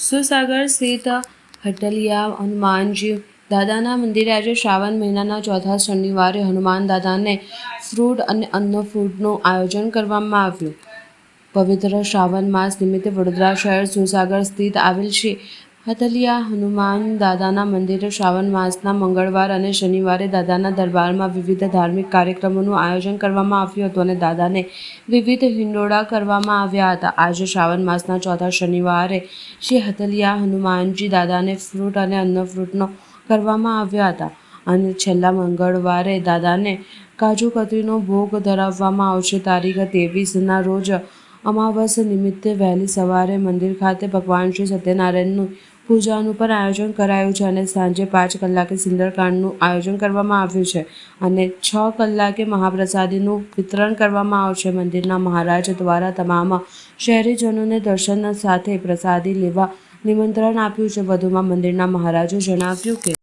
સુસાગર સ્થિત હટલિયા હનુમાનજી દાદાના મંદિરે આજે શ્રાવણ મહિનાના ચોથા શનિવારે હનુમાન દાદાને ફ્રૂટ અને અન્ન ફ્રૂટનું આયોજન કરવામાં આવ્યું. પવિત્ર શ્રાવણ માસ નિમિત્તે વડોદરા શહેર સુસાગર સ્થિત આવેલ શ્રી હતલિયા હનુમાન, દાદાના મંદિરે શ્રાવણ માસના મંગળવાર અને શનિવારે દાદાના દરબારમાં વિવિધ ધાર્મિક કાર્યક્રમોનું આયોજન કરવામાં આવ્યું હતું અને દાદાને વિવિધ હિંડોળા કરવામાં આવ્યા હતા. આજે શ્રાવણ માસના ચોથા શનિવારે શ્રી હથલિયા, હનુમાનજી, દાદાને ફ્રૂટ અને અન્નફ્રૂટનો કરવામાં આવ્યા હતા અને છેલ્લા મંગળવારે દાદાને કાજુ કતરીનો ભોગ ધરાવવામાં આવશે. તારીખ ત્રેવીસના રોજ અમાવસ નિમિત્તે વહેલી સવારે મંદિર ખાતે ભગવાન શ્રી સત્યનારાયણનું પૂજાનું પણ આયોજન કરાયું છે અને સાંજે પાંચ કલાકે સુંદરકાંડનું આયોજન કરવામાં આવ્યું છે અને છ કલાકે મહાપ્રસાદીનું વિતરણ કરવામાં આવશે. મંદિરના મહારાજ દ્વારા તમામ શહેરીજનોને દર્શન સાથે પ્રસાદી લેવા નિમંત્રણ આપ્યું છે. વધુમાં મંદિરના મહારાજે જણાવ્યું કે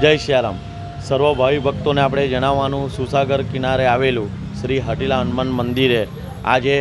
જય શ્રીરામ સર્વ ભાવિ ભક્તોને આપણે જણાવવાનું સુસાગર કિનારે આવેલું શ્રી હટીલા હનુમાન મંદિરે આજે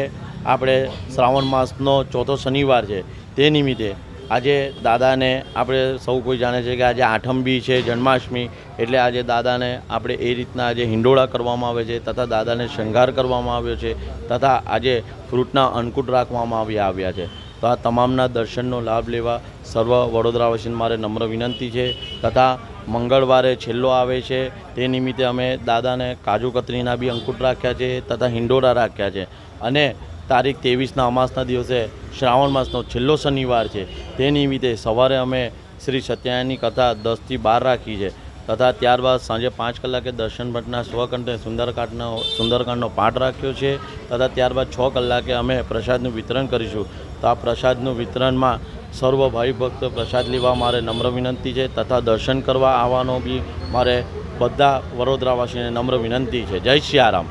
આપણે શ્રાવણ માસનો ચોથો શનિવાર છે, તે નિમિત્તે આજે દાદાને આપણે સૌ કોઈ જાણે છે કે આજે આઠમ બી છે, જન્માષ્ટમી, એટલે આજે દાદાને આપણે એ રીતના આજે હિંડોળા કરવામાં આવે છે, તથા દાદાને શણગાર કરવામાં આવ્યો છે, તથા આજે ફ્રૂટના અન્નકૂટ રાખવામાં આવ્યા આવ્યા છે. તો આ તમામના દર્શનનો લાભ લેવા સર્વ વડોદરાવાસીને મારે નમ્ર વિનંતી છે, તથા મંગળવારે છેલ્લો આવે છે. તે નિમિત્તે અમે દાદાને કાજુ કતરીના બી અંકુટ રાખ્યા છે તથા હિંડોરા રાખ્યા છે. અને તારીખ ત્રેવીસના અમાસના દિવસે શ્રાવણ માસનો છેલ્લો શનિવાર છે. તે નિમિત્તે સવારે અમે શ્રી સત્યનારાયણની કથા દસથી બાર રાખી છે. તથા ત્યારબાદ સાંજે પાંચ કલાકે દર્શન ભટ્ટના સ્વકંઠે સુંદરકાંડનો સુંદરકાંડનો પાઠ રાખ્યો છે. તથા ત્યારબાદ છ કલાકે અમે પ્રસાદનું વિતરણ કરીશું. તો આ પ્રસાદનું વિતરણમાં સર્વ ભાઈ ભક્ત પ્રસાદ લેવા મારે નમ્ર વિનંતી છે તથા દર્શન કરવા આવવાનો બી મારે બધા વડોદરાવાસીને નમ્ર વિનંતી છે. જય સિયારામ